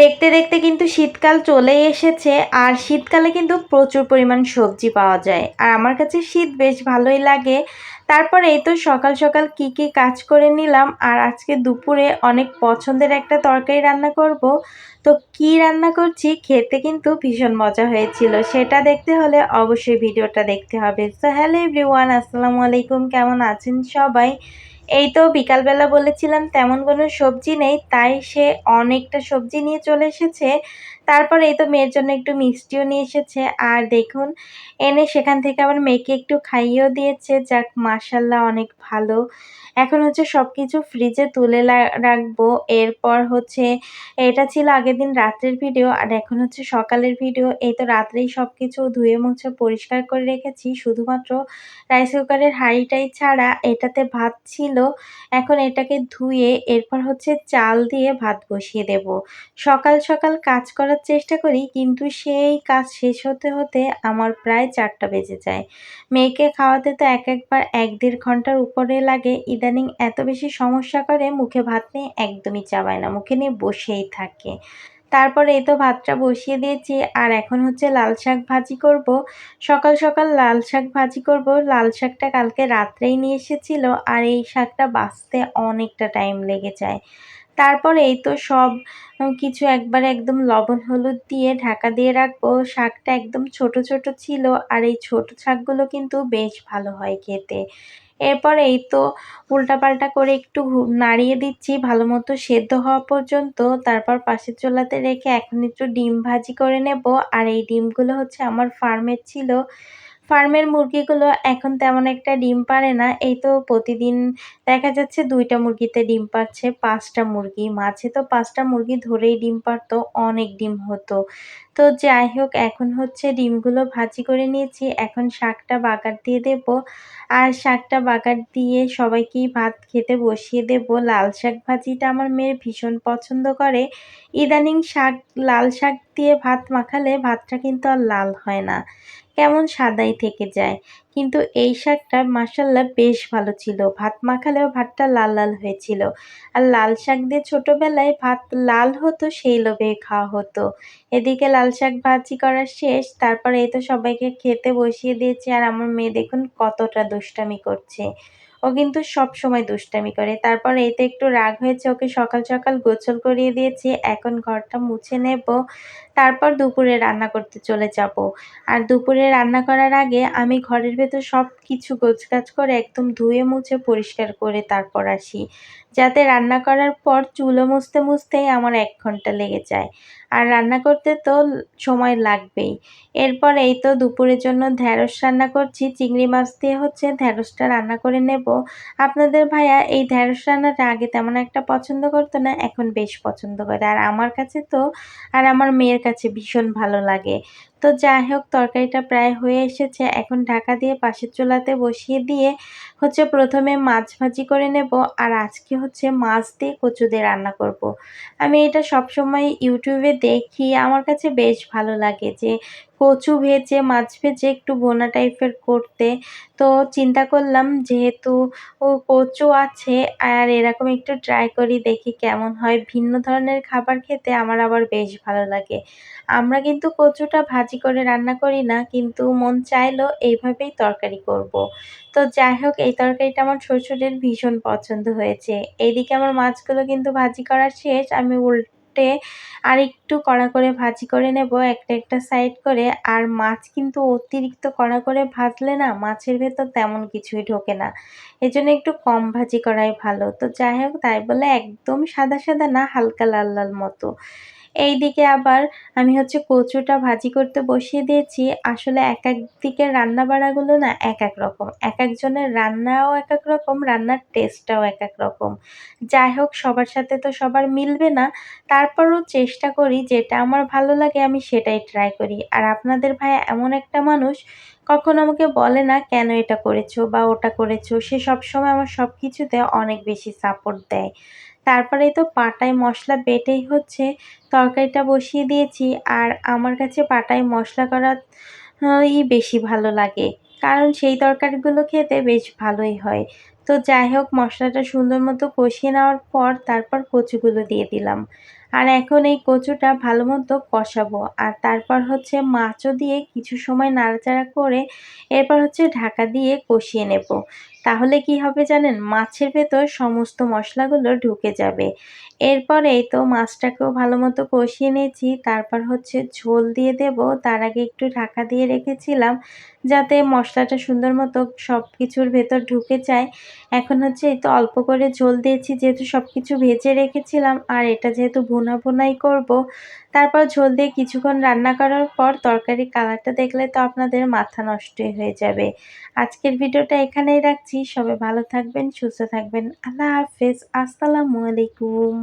দেখতে দেখতে কিন্তু শীতকাল চলে এসেছে, আর শীতকালে কিন্তু প্রচুর পরিমাণ সবজি পাওয়া যায়। আর আমার কাছে শীত বেশ ভালোই লাগে। তারপরে এই তো সকাল সকাল কি কি কাজ করে নিলাম, আর আজকে দুপুরে অনেক পছন্দের একটা তরকারি রান্না করব। তো কি রান্না করছি খেতে কিন্তু ভীষণ মজা হয়েছিল, সেটা দেখতে হলে অবশ্যই ভিডিওটা দেখতে হবে। সো হ্যালো এভরিওয়ান আসসালামু আলাইকুম, কেমন আছেন সবাই? এই তো বিকালবেলা বলেছিলাম তেমন কোনো সবজি নেই, তাই সে অনেকটা সবজি নিয়ে চলে এসেছে। তারপর এই তো মেয়ের জন্য একটু মিষ্টিও নিয়ে এসেছে। আর দেখুন, এনে সেখান থেকে আবার মেয়েকে একটু খাইয়েও দিয়েছে। যাক মাসাল্লাহ অনেক ভালো। এখন হচ্ছে সব কিছু ফ্রিজে তুলে রাখব। এরপর হচ্ছে, এটা ছিল আগের দিন রাত্রের ভিডিও আর এখন হচ্ছে সকালের ভিডিও এই তো রাত্রেই সব কিছু ধুয়ে মুছে পরিষ্কার করে রেখেছি। শুধুমাত্র রাইস কুকারের হাঁড়িটাই ছাড়া এটাতে ভাত ছিল। এখন এটাকে ধুয়ে এরপর হচ্ছে চাল দিয়ে ভাত বসিয়ে দেব। সকাল সকাল কাজ করার চেষ্টা করি, কিন্তু সেই কাজ শেষ হতে হতে আমার প্রায় চারটা বেজে যায়। মেয়েকে খাওয়াতে তো এক একবার এক দেড় ঘণ্টার উপরে লাগে। ইদানিং এত বেশি সমস্যা করে, মুখে ভাত নিয়ে একদমই চাবায় না, মুখে নিয়ে বসেই থাকে। তারপরে এই তো ভাতটা বসিয়ে দিয়েছি, আর এখন হচ্ছে লাল শাক ভাজি করব। সকাল সকাল লাল শাক ভাজি করব। লাল শাকটা কালকে রাত্রেই নিয়ে এসেছিল, আর এই শাকটা বাঁচতে অনেকটা টাইম লেগে যায়। তারপর এই তো সব কিছু একবারে একদম লবণ হলুদ দিয়ে ঢাকা দিয়ে রাখব। শাকটা একদম ছোট ছোট ছিল আর এই ছোট শাকগুলো কিন্তু বেশ ভালো হয় খেতে। এরপর এই তো উল্টাপাল্টা করে একটু নাড়িয়ে দিচ্ছি ভালো মতো সেদ্ধ হওয়া পর্যন্ত। তারপর পাশের চোলাতে রেখে এখন একটু ডিম ভাজি করে নেব। আর এই ডিমগুলো হচ্ছে আমার ফার্মের ছিল। ফার্মের মুরগিগুলো এখন তেমন একটা ডিম পারে না। এই তো প্রতিদিন দেখা যাচ্ছে দুইটা মুরগিতে ডিম পাচ্ছে পাঁচটা মুরগি। মাঝে তো পাঁচটা মুরগি ধরেই ডিম পারতো অনেক ডিম হতো। তো যাই হোক, এখন হচ্ছে ডিমগুলো ভাজি করে নিয়েছি। এখন শাকটা বাগার দিয়ে দেব। আর শাকটা বাগার দিয়ে সবাইকেই ভাত খেতে বসিয়ে দেব। লাল শাক ভাজিটা আমার মেয়ের ভীষণ পছন্দ করে। ইদানিং শাক, লাল শাক দিয়ে ভাত মাখালে ভাতটা কিন্তু আর লাল হয় না। কেমন সাদাই থেকে যায়। কিন্তু এই শাকটা মাসাল্লাহ বেশ ভালো ছিল। ভাত মাখালেও ভাতটা লাল লাল হয়েছিল। আর লাল শাক দিয়ে ছোটোবেলায় ভাত লাল হতো, সেই লোভে খাওয়া হতো। এদিকে লাল শাক ভাজি করা শেষ। তারপরে এই তো সবাইকে খেতে বসিয়ে দিয়েছি। আর আমার মেয়ে দেখুন কতটা দুষ্টামি করছে। ও কিন্তু সব সময় দুষ্টামি করে। তারপর এতে একটু রাগ হয়েছে। ওকে সকাল সকাল গোছল করিয়ে দিয়েছি। এখন ঘরটা মুছে নেব। তারপর দুপুরে রান্না করতে চলে যাব। আর দুপুরে রান্না করার আগে আমি ঘরের ভেতর সব কিছু গোছগাছ করে একদম ধুয়ে মুছে পরিষ্কার করে তারপর আসি। যাতে রান্না করার পর চুলো মুছতে মুছতেই আমার এক ঘণ্টা লেগে যায়। আর রান্না করতে তো সময় লাগবেই। এরপর এই তো দুপুরের জন্য ঢ্যাঁড়স রান্না করছি। চিংড়ি মাছ দিয়ে হচ্ছে ঢ্যাঁড়সটা রান্না করে নেব। আপনাদের ভাইয়া এই ঢ্যাঁড়স রান্নাটা আগে তেমন একটা পছন্দ করতো না, এখন বেশ পছন্দ করে। আর আমার কাছে তো, আর আমার মেয়ের কাছে ভীষণ ভালো লাগে। তো যাই হোক, তরকারিটা প্রায় হয়ে এসেছে। এখন ঢাকা দিয়ে পাশের চুলাতে বসিয়ে দিয়ে হচ্ছে প্রথমে মাছ ভাজি করে নেব আর আজকে হচ্ছে মাছ দিয়ে কচু দিয়ে রান্না করব। আমি এটা সবসময় ইউটিউবে দেখি, আমার কাছে বেশ ভালো লাগে যে কচু ভেজে, মাছ ভেজে একটু বোনা টাইপের করতে। তো চিন্তা করলাম যেহেতু ও কচু আছে আর এরকম একটু ট্রাই করি, দেখি কেমন হয়। ভিন্ন ধরনের খাবার খেতে আমার আবার বেশ ভালো লাগে। আমরা কিন্তু কচুটা ভাজি করে রান্না করি না, কিন্তু মন চাইলো এইভাবেই তরকারি করব। তো যাই হোক, এই তরকারিটা আমার শ্বশুরের ভীষণ পছন্দ হয়েছে। এইদিকে আমার মাছগুলো কিন্তু ভাজি করা শেষ, আমি উল্টে আর একটু কড়া করে ভাজি করে নেব, একটা একটা সাইড করে। আর মাছ কিন্তু অতিরিক্ত কড়া করে ভাজলে না, মাছের ভেতর তেমন কিছুই ঢোকে না। এজন্য একটু কম ভাজি করাই ভালো। তো যাই হোক, তাই বলে একদম সাদা সাদা না, হালকা লাল লাল মতো। এই দিকে আবার আমি হচ্ছে কচুটা ভাজি করতে বসিয়ে দিয়েছি। আসলে এক এক দিকের রান্না বাড়াগুলো না এক এক রকম। এক একজনের রান্নাও এক এক রকম, রান্নার টেস্টটাও এক এক রকম। যাই হোক, সবার সাথে তো সবার মিলবে না। তারপরও চেষ্টা করি, যেটা আমার ভালো লাগে আমি সেটাই ট্রাই করি। আর আপনাদের ভাই এমন একটা মানুষ, কখনো আমাকে বলে না কেন এটা করেছ বা ওটা করেছ? সে সবসময় আমার সব কিছুতে অনেক বেশি সাপোর্ট দেয়। তারপরে তো পাটায় মশলা বেটেই হচ্ছে। তরকারিটা বসিয়ে দিয়েছি আর আমার কাছে পাটায় মশলা করা, ই বেশি ভালো লাগে। কারণ সেই তরকারিগুলো খেতে বেশ ভালোই হয়। তো যাই হোক, মশলাটা সুন্দর মতো কষিয়ে নেওয়ার পর তারপর কচুগুলো দিয়ে দিলাম। আর এখন এই কচুটা ভালো মতো কষাবো। আর তারপর হচ্ছে মাছও দিয়ে কিছু সময় নাড়াচাড়া করে এরপর হচ্ছে ঢাকা দিয়ে কষিয়ে নেব। তাহলে কি হবে জানেন? মাছের ভেতর সমস্ত মশলাগুলো ঢুকে যাবে। এরপরে এই তো মাছটাকেও ভালো মতো কষিয়ে নিয়েছি। তারপর হচ্ছে ঝোল দিয়ে দেব। তার আগে একটু ঢাকা দিয়ে রেখেছিলাম যাতে মশলাটা সুন্দর মতো সব কিছুর ভেতর ঢুকে যায়। এখন হচ্ছে এই তো অল্প করে ঝোল দিয়েছি যেহেতু সব কিছু ভেজে রেখেছিলাম। আর এটা যেহেতু ভুনা ভুনাই করব তারপর ঝোল দিয়ে কিছুক্ষণ রান্না করার পর তরকারি কালারটা দেখলে তো আপনাদের মাথা নষ্টই হয়ে যাবে। আজকের ভিডিওটা এখানেই রাখছি। সবাই ভালো থাকবেন, সুস্থ থাকবেন। আল্লাহ হাফেজ। আসসালামু আলাইকুম।